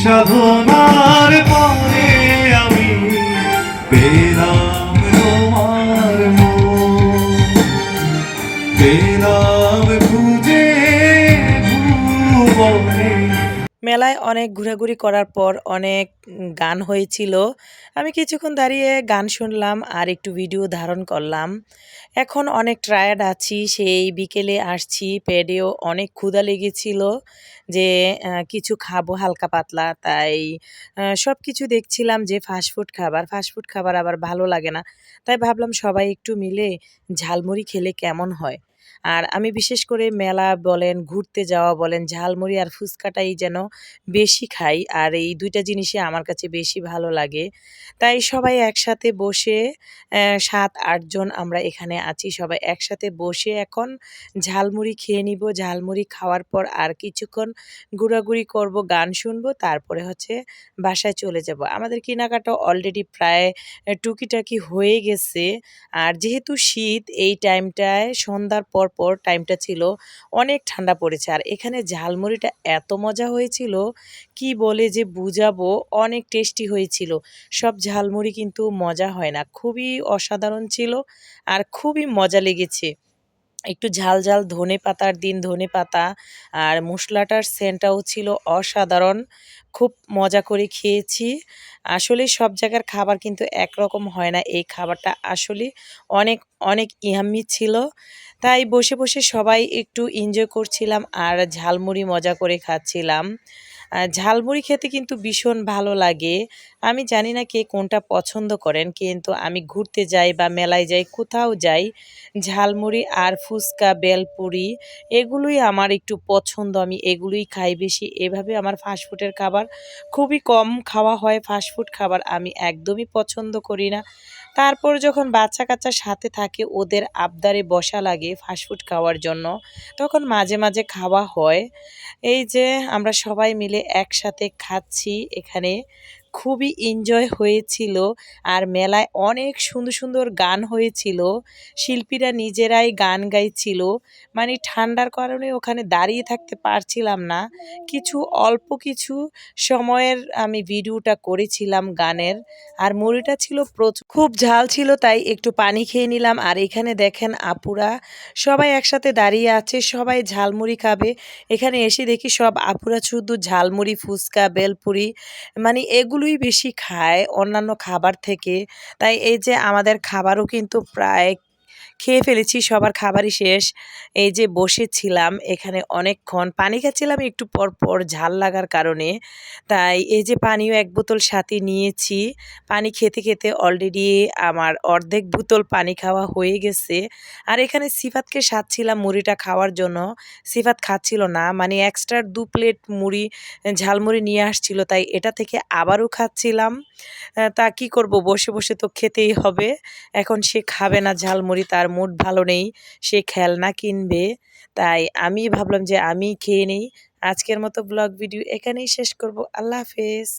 সাধনার পরে আমি পেলাম মেলায় অনেক ঘোরাঘুরি করার পর অনেক গান হয়েছিল। আমি কিছুক্ষণ দাঁড়িয়ে গান শুনলাম আর একটু ভিডিও ধারণ করলাম। এখন অনেক টায়ার্ড আছি, সেই বিকেলে আসছি পেডেও অনেক ক্ষুধা লেগেছিল যে কিছু খাব হালকা পাতলা। তাই সব কিছু দেখছিলাম যে ফাস্টফুড খাবার ফাস্টফুড খাবার আবার ভালো লাগে না। তাই ভাবলাম সবাই একটু মিলে ঝালমুড়ি খেলে কেমন হয়? আর আমি বিশেষ করে মেলা বলেন, ঘুরতে যাওয়া বলেন, ঝালমুড়ি আর ফুচকাটাই যেন বেশি খাই। আর এই দুইটা জিনিসই আমার কাছে বেশি ভালো লাগে। তাই সবাই একসাথে বসে সাত আটজন আমরা এখানে আছি। সবাই একসাথে বসে এখন ঝালমুড়ি খেয়ে নিব। ঝালমুড়ি খাওয়ার পর আর কিছুক্ষণ ঘোরাঘুরি করব, গান শুনব, তারপরে হচ্ছে বাসায় চলে যাব। আমাদের কেনাকাটা অলরেডি প্রায় টুকিটাকি হয়ে গেছে। আর যেহেতু শীত, এই টাইমটায় সন্ধ্যার পর পর টাইমটা ছিল অনেক ঠান্ডা পড়েছে। আর এখানে ঝালমুড়িটা এত মজা হয়েছিল, কি বলে যে বুঝাবো, অনেক টেস্টি হয়েছিল। সব ঝালমুড়ি কিন্তু মজা হয় না, খুবই অসাধারণ ছিল আর খুবই মজা লেগেছে। একটু ঝাল ঝাল ধনে পাতার দিন, ধনে পাতা আর মশলাটার সেন্টটাও ছিল অসাধারণ। খুব মজা করে খেয়েছি। আসলে সব জায়গার খাবার কিন্তু একরকম হয় না। এই খাবারটা আসলে অনেক অনেক ইয়াম্মি ছিল। তাই বসে বসে সবাই একটু এনজয় করছিলাম আর ঝালমুড়ি মজা করে খাচ্ছিলাম। ঝালমুড়ি খেতে কিন্তু ভীষণ ভালো লাগে। আমি জানি না কে কোনটা পছন্দ করেন, কিন্তু আমি ঘুরতে যাই বা মেলায় যাই, কোথাও যাই, ঝালমুড়ি আর ফুচকা, বেলপুরি এগুলোই আমার একটু পছন্দ। আমি এগুলোই খাই বেশি। এভাবে আমার ফাস্টফুডের খাবার খুবই কম খাওয়া হয়। ফাস্টফুড খাবার আমি একদমই পছন্দ করি না। তারপর যখন বাচ্চা কাচ্চার সাথে থাকে, ওদের আবদারে বসা লাগে ফাস্টফুড খাওয়ার জন্য, তখন মাঝে মাঝে খাওয়া হয়। এই যে আমরা সবাই মিলে একসাথে খাচ্ছি এখানে। খুবই এনজয় হয়েছিল আর মেলায় অনেক সুন্দর সুন্দর গান হয়েছিল। শিল্পীরা নিজেরাই গান গাইছিল। মানে ঠান্ডার কারণে ওখানে দাঁড়িয়ে থাকতে পারছিলাম না। কিছু অল্প কিছু সময়ের আমি ভিডিওটা করেছিলাম গানের। আর মুড়িটা ছিল প্রচুর খুব ঝাল ছিল তাই একটু পানি খেয়ে নিলাম। আর এখানে দেখেন আপুরা সবাই একসাথে দাঁড়িয়ে আছে, সবাই ঝালমুড়ি খাবে। এখানে এসে দেখি সব আপুরা শুধু ঝালমুড়ি, ফুচকা, বেলপুরি মানে এগুলোই বেশি খায় অন্যান্য খাবার থেকে। তাই এই যে আমাদের খাবারও কিন্তু প্রায় খেয়ে ফেলেছি, সবার খাবারই শেষ। এই যে বসেছিলাম এখানে অনেকক্ষণ, পানি খাচ্ছিলাম একটু পর পর ঝাল লাগার কারণে। তাই এই যে পানিও এক বোতল সাথে নিয়েছি। পানি খেতে খেতে অলরেডি আমার অর্ধেক বোতল পানি খাওয়া হয়ে গেছে। আর এখানে সিফাতকে সাজছিলাম মুড়িটা খাওয়ার জন্য। সিফাত খাচ্ছিল না মানে এক্সট্রা দু প্লেট মুড়ি ঝালমুড়ি নিয়ে আসছিল, তাই এটা থেকে আবারও খাচ্ছিলাম। তা কি করব, বসে বসে তো খেতেই হবে। এখন সে খাবে না ঝালমুড়ি তার মুড ভালো নেই, সে খেলনা কিনবে। তাই আমি ভাবলাম যে আমি খেয়ে নেই। আজকের মতো ব্লগ ভিডিও এখানেই শেষ করব। আল্লাহ হাফেজ।